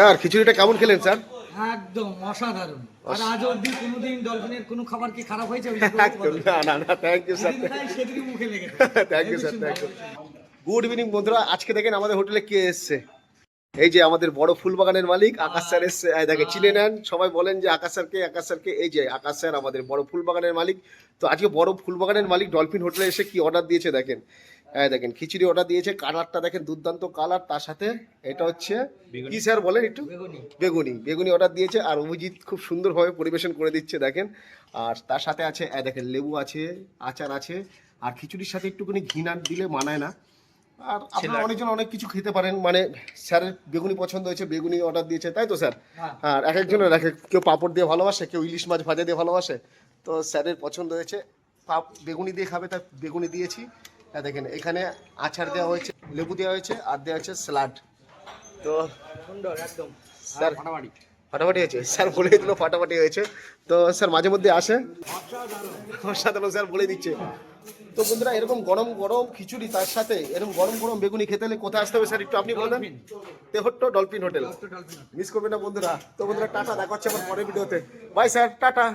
Sir খিচুড়িটা কেমন খেলেন স্যার? একদম অসাধারণ। আর আজ অব্দি কোনোদিন ডলফিনের কোনো খাবার কি খারাপ হয়েছে না না না থ্যাংক ইউ স্যার সেদিনই মুখে লেগে thank you sir thank you good evening বন্ধুরা। আজকে দেখেন আমাদের হোটেলে কে এসছে? এই যে আমাদের বড় ফুল বাগানের মালিক আকাশ স্যার এসছে। দেখে চিনে নেন। সবাই বলেন যে আকাশ স্যারকে আকাশ স্যারকে। এই যে আকাশ স্যার আমাদের বড় ফুল বাগানের মালিক। তো আজকে বড় ফুল বাগানের মালিক ডলফিন হোটেলে এসে কি অর্ডার দিয়েছে দেখেন। এই দেখেন খিচুড়ি অর্ডার দিয়েছে কালারটা দেখেন দুর্দান্ত কালার তার সাথে এটা হচ্ছে কি স্যার বলেন একটু? বেগুনি। বেগুনি অর্ডার দিয়েছে আর অভিজিৎ খুব সুন্দরভাবে পরিবেশন করে দিচ্ছে দেখেন। আর তার সাথে আছে দেখেন লেবু আছে আচার আছে আর খিচুড়ির সাথে একটুখানি ঘি না দিলে মানায় না। আর আপনারা অনেকজন অনেক কিছু খেতে পারেন মানে স্যারের বেগুনি পছন্দ হয়েছে বেগুনি অর্ডার দিয়েছে তাই তো স্যার? হ্যাঁ। আর এক একজনের এক কেউ পাঁপড় দিয়ে ভালোবাসে কেউ ইলিশ মাছ ভাজা দিয়ে ভালোবাসে তো স্যারের পছন্দ হয়েছে পাপ বেগুনি দিয়ে খাবে তাই বেগুনি দিয়েছি। দেখেন এখানে আচার দেওয়া হয়েছে লেবু দেওয়া হয়েছে আর দেওয়া হয়েছে স্যালাড। তো সুন্দর একদম। স্যার ফাটাফাটি। ফাটাফাটি হয়েছে? স্যার বলে দিল ফাটাফাটি হয়েছে। তো স্যার মাঝে মধ্যে আসে। অসাধারণ। স্যার বলে দিচ্ছে। তো বন্ধুরা এরকম গরম গরম খিচুড়ি তার সাথে এরকম গরম গরম বেগুনি খেতে হলে কোথায় আসতে হবে স্যার? একটু আপনি বলেন। Tehatta dolphin hotel. মিস করবেন না বন্ধুরা। তো বন্ধুরা টাটা দেখা হচ্ছে আমার পরের ভিডিওতে। Bye sir tata.